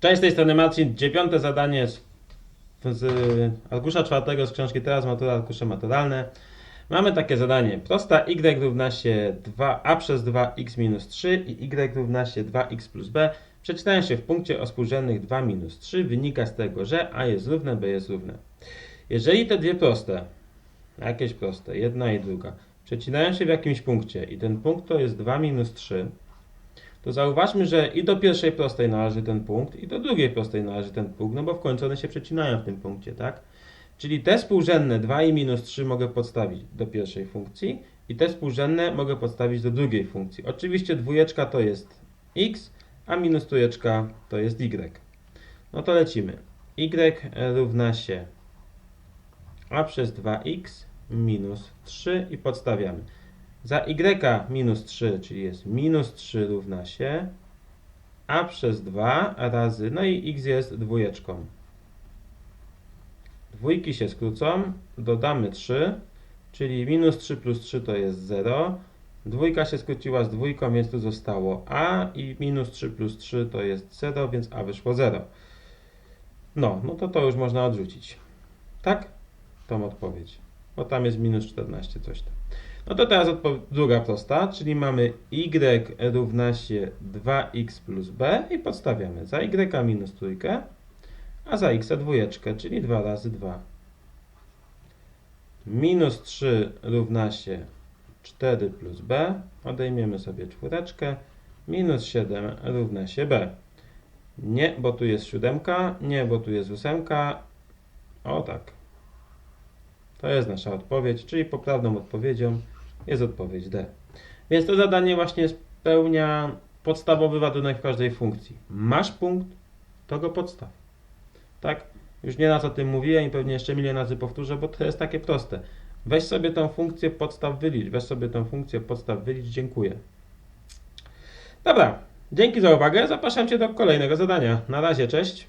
Cześć, z tej strony Marcin. Dziewiąte zadanie z, z arkusza czwartego z książki Teraz Matura, arkusze maturalne. Mamy takie zadanie. Prosta y równa się 2a przez 2x minus 3 i y równa się 2x plus b. Przeczytają się w punkcie o współrzędnych 2 minus 3. Wynika z tego, że a jest równe, b jest równe. Jeżeli te dwie proste, jakieś proste, jedna i druga, przecinają się w jakimś punkcie i ten punkt to jest 2 minus 3, to zauważmy, że i do pierwszej prostej należy ten punkt, i do drugiej prostej należy ten punkt, no bo w końcu one się przecinają w tym punkcie, tak? Czyli te współrzędne 2 i minus 3 mogę podstawić do pierwszej funkcji i te współrzędne mogę podstawić do drugiej funkcji. Oczywiście dwójeczka to jest x, a minus trójeczka to jest y. No to lecimy. y równa się a przez 2x minus 3 i podstawiamy. Za y minus 3, czyli jest minus 3 równa się a przez 2 razy, no i x jest dwójeczką. Dwójki się skrócą, dodamy 3, czyli minus 3 plus 3 to jest 0. Dwójka się skróciła z dwójką, więc tu zostało a i minus 3 plus 3 to jest 0, więc a wyszło 0. No, no to to już można odrzucić. Tak? Tą odpowiedź. Bo tam jest minus 14 coś tam. No to teraz druga prosta, czyli mamy y równa się 2x plus b i podstawiamy za y minus trójkę, a za x dwójeczkę, czyli 2 razy 2. Minus 3 równa się 4 plus b, odejmiemy sobie czwóreczkę, minus 7 równa się b. Nie, bo tu jest siódemka, nie, bo tu jest ósemka. O tak. To jest nasza odpowiedź, czyli poprawną odpowiedzią jest odpowiedź D. Więc to zadanie właśnie spełnia podstawowy warunek w każdej funkcji. Masz punkt, to go podstaw. Tak? Już nie raz o tym mówiłem i pewnie jeszcze milion razy powtórzę, bo to jest takie proste. Weź sobie tą funkcję podstaw wylicz, weź sobie tą funkcję podstaw wylicz, dziękuję. Dobra, dzięki za uwagę, zapraszam Cię do kolejnego zadania. Na razie, cześć.